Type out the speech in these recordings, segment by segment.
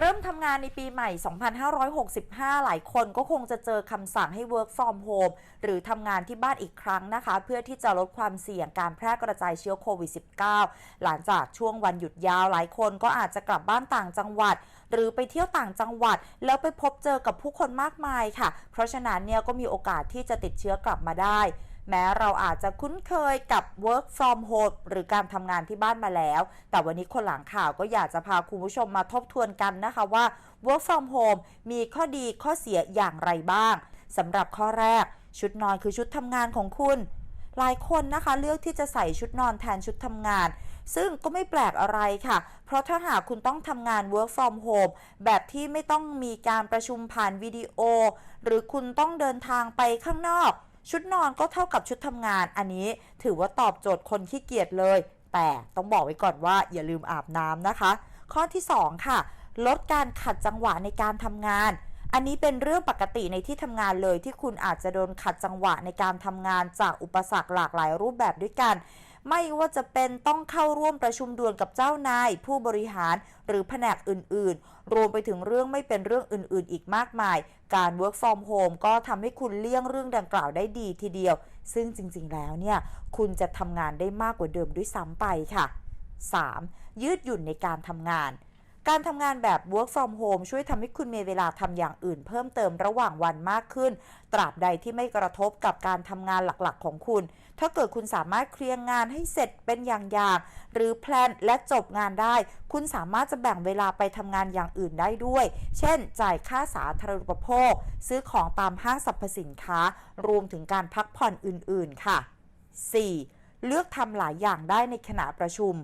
เริ่มทำงานในปีใหม่ 2565 หลายคนก็คงจะเจอคำสั่งให้ work from home หรือทำงานที่บ้านอีกครั้งนะคะ เพื่อที่จะลดความเสี่ยงการแพร่กระจายเชื้อโควิด -19 หลังจากช่วงวันหยุดยาวหลายคนก็อาจจะกลับบ้านต่างจังหวัด หรือไปเที่ยวต่างจังหวัด แล้วไปพบเจอกับผู้คนมากมายค่ะ เพราะฉะนั้นเนี่ยก็มีโอกาสที่จะติดเชื้อกลับมาได้ แม้เราอาจจะคุ้นเคยกับ work from home หรือการทำงานที่บ้านมาแล้ว แต่วันนี้คนหลังข่าวก็อยากจะพาคุณผู้ชมมาทบทวนกันนะคะว่า work from home มีข้อดีข้อเสียอย่างไรบ้างสำหรับข้อแรก ชุดนอนคือชุดทำงานของคุณหลายคนนะคะเลือกที่จะใส่ชุดนอนแทนชุดทำงาน ซึ่งก็ไม่แปลกอะไรค่ะ เพราะถ้าหากคุณต้องทำงาน work from home แบบที่ไม่ต้องมีการประชุมผ่านวิดีโอ หรือคุณต้องเดินทางไปข้างนอก ชุดนอนก็เท่ากับชุดทำงาน อันนี้ถือว่าตอบโจทย์คนขี้เกียจเลย แต่ต้องบอกไว้ก่อนว่าอย่าลืมอาบน้ำนะคะ ข้อที่ 2 ค่ะ ลดการขัดจังหวะในการทำงาน อันนี้เป็นเรื่องปกติในที่ทำงานเลยที่คุณอาจจะโดนขัดจังหวะในการทำงานจากอุปสรรคหลากหลายรูปแบบด้วยกัน ไม่ว่าจะเป็นต้องเข้าร่วมประชุมด่วนกับเจ้านาย ผู้บริหารหรือแผนกอื่น ๆ รวมไปถึงเรื่องไม่เป็นเรื่องอื่น ๆ อีกมากมาย การ work from home ก็ทำให้คุณเลี่ยงเรื่องดังกล่าวได้ดีทีเดียว ซึ่งจริง ๆ แล้วเนี่ย คุณจะทำงานได้มากกว่าเดิมด้วยซ้ำไปค่ะ 3. ยืดหยุ่นในการทำงาน การทำงานแบบ work from home ช่วยทำให้คุณมีเวลาทำอย่างอื่นเพิ่มเติมระหว่างวันมากขึ้น ตราบใดที่ไม่กระทบกับการทำงานหลักๆ ของคุณ ถ้าเกิดคุณสามารถเคลียร์งานให้เสร็จเป็นอย่างๆหรือแพลนและจบงานได้ คุณสามารถจะแบ่งเวลาไปทำงานอย่างอื่นได้ด้วย เช่น จ่ายค่าสาธารณูปโภค ซื้อของตามห้างสรรพสินค้า รวมถึงการพักผ่อนอื่น ๆ ค่ะ 4. เลือกทำหลายอย่างได้ในขณะประชุม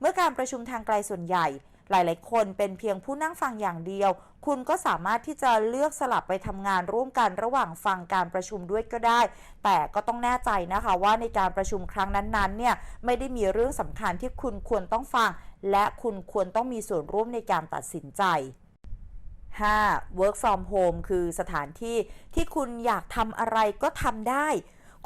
เมื่อการประชุมทางไกลส่วนใหญ่ หลายๆ คนเป็นเพียงผู้นั่งฟังอย่างเดียว คุณก็สามารถที่จะเลือกสลับไปทำงานร่วมกันระหว่างฟังการประชุมด้วยก็ได้ แต่ก็ต้องแน่ใจนะคะว่าในการประชุมครั้งนั้นๆ เนี่ยไม่ได้มีเรื่องสำคัญที่คุณควรต้องฟัง และคุณควรต้องมีส่วนร่วมในการตัดสินใจ 5. work from home คือสถานที่ที่คุณอยากทำอะไรก็ทำได้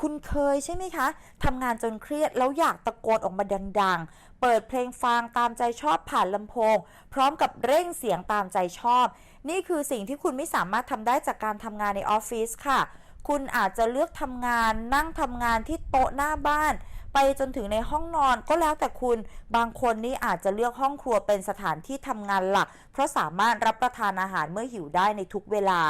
คุณเคยใช่ไหมคะทำงานจนเครียดแล้วอยากตะโกนออกมาดัง ๆ เปิดเพลงฟังตามใจชอบผ่านลำโพง พร้อมกับเร่งเสียงตามใจชอบ นี่คือสิ่งที่คุณไม่สามารถทำได้จากการทำงานในออฟฟิศค่ะ คุณอาจจะเลือกทำงานนั่งทำงานที่โต๊ะหน้าบ้านไปจนถึงในห้องนอนก็แล้วแต่คุณ บางคนนี่อาจจะเลือกห้องครัวเป็นสถานที่ทำงานหลัก เพราะสามารถรับประทานอาหารเมื่อหิวได้ในทุกเวลา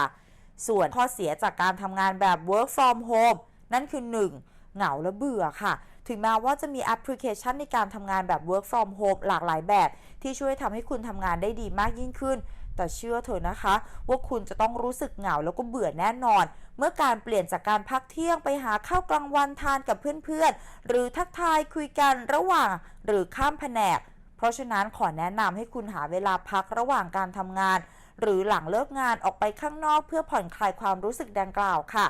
ส่วนข้อเสียจากการทำงานแบบ work from home นั่นคือ 1. เหงาและเบื่อค่ะ ถึงแม้ว่าจะมีแอปพลิเคชันในการทำงานแบบ work from home หลากหลายแบบ ที่ช่วยทำให้คุณทำงานได้ดีมากยิ่งขึ้นแต่เชื่อเถอะนะคะ ว่าคุณจะต้องรู้สึกเหงาแล้วก็เบื่อแน่นอน เมื่อการเปลี่ยนจากการพักเที่ยงไปหาข้าวกลางวันทานกับเพื่อนๆ หรือทักทายคุยกันระหว่าง หรือข้ามแผนก เพราะฉะนั้นขอแนะนำให้คุณหาเวลาพักระหว่างการทำงาน หรือหลังเลิกงานออกไปข้างนอกเพื่อผ่อนคลายความรู้สึกดังกล่าวค่ะ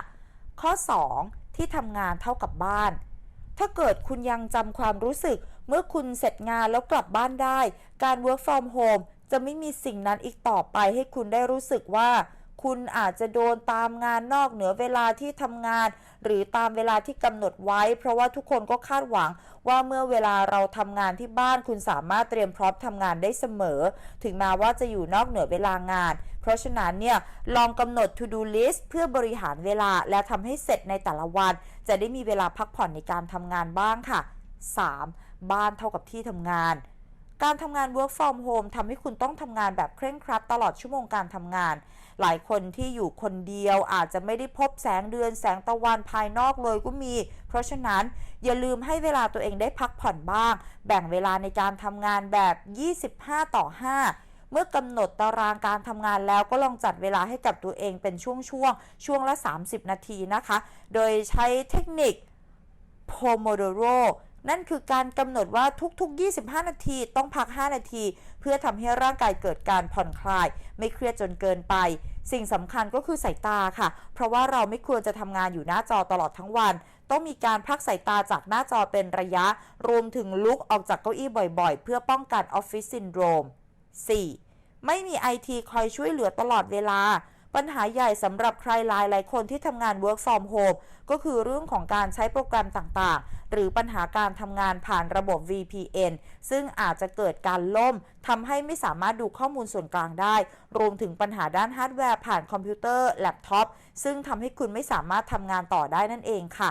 ข้อ 2. ที่ทำงานเท่ากับบ้าน ถ้าเกิดคุณยังจำความรู้สึก เมื่อคุณเสร็จงานแล้วกลับบ้านได้ การ work from home จะไม่มีสิ่งนั้นอีกต่อไปให้คุณได้รู้สึกว่า คุณอาจจะโดนตามงานนอกเหนือเวลาที่ทำงาน หรือตามเวลาที่กำหนดไว้ เพราะว่าทุกคนก็คาดหวังว่าเมื่อเวลาเราทำงานที่บ้านคุณสามารถเตรียมพร้อมทำงานได้เสมอ ถึงแม้ว่าจะอยู่นอกเหนือเวลางาน เพราะฉะนั้นเนี่ยลองกำหนด to do list เพื่อบริหารเวลาและทำให้เสร็จในแต่ละวัน จะได้มีเวลาพักผ่อนในการทำงานบ้างค่ะ 3. บ้านเท่ากับที่ทำงาน การทำงาน work from home ทำให้คุณต้องทำงานแบบเคร่งครัดตลอดชั่วโมงการทำงาน หลายคนที่อยู่คนเดียวอาจจะไม่ได้พบแสงเดือนแสงตะวันภายนอกเลยก็มี เพราะฉะนั้นอย่าลืมให้เวลาตัวเองได้พักผ่อนบ้าง แบ่งเวลาในการทำงานแบบ 25 ต่อ 5เมื่อกำหนดตารางการทำงานแล้วก็ลองจัดเวลาให้กับตัวเองเป็นช่วงๆช่วงละ 30 นาทีนะคะ โดยใช้เทคนิค Pomodoro นั่นคือการกำหนดว่าทุกๆ 25 นาทีต้องพัก 5 นาที เพื่อทำให้ร่างกายเกิดการผ่อนคลาย ไม่เครียดจนเกินไป สิ่งสำคัญก็คือสายตาค่ะ เพราะว่าเราไม่ควรจะทำงานอยู่หน้าจอตลอดทั้งวัน ต้องมีการพักสายตาจากหน้าจอเป็นระยะ รวมถึงลุกออกจากเก้าอี้บ่อยๆ เพื่อป้องกันออฟฟิศซินโดรม 4. ไม่มีไอทีคอยช่วยเหลือตลอดเวลา ปัญหาใหญ่สำหรับใครหลายหลายคนที่ทำงาน work from home ก็คือเรื่องของการใช้โปรแกรมต่างๆ หรือปัญหาการทำงานผ่านระบบ VPN ซึ่งอาจจะเกิดการล่มทำให้ไม่สามารถดูข้อมูลส่วนกลางได้ รวมถึงปัญหาด้านฮาร์ดแวร์ผ่านคอมพิวเตอร์ แล็ปท็อป ซึ่งทำให้คุณไม่สามารถทำงานต่อได้นั่นเองค่ะ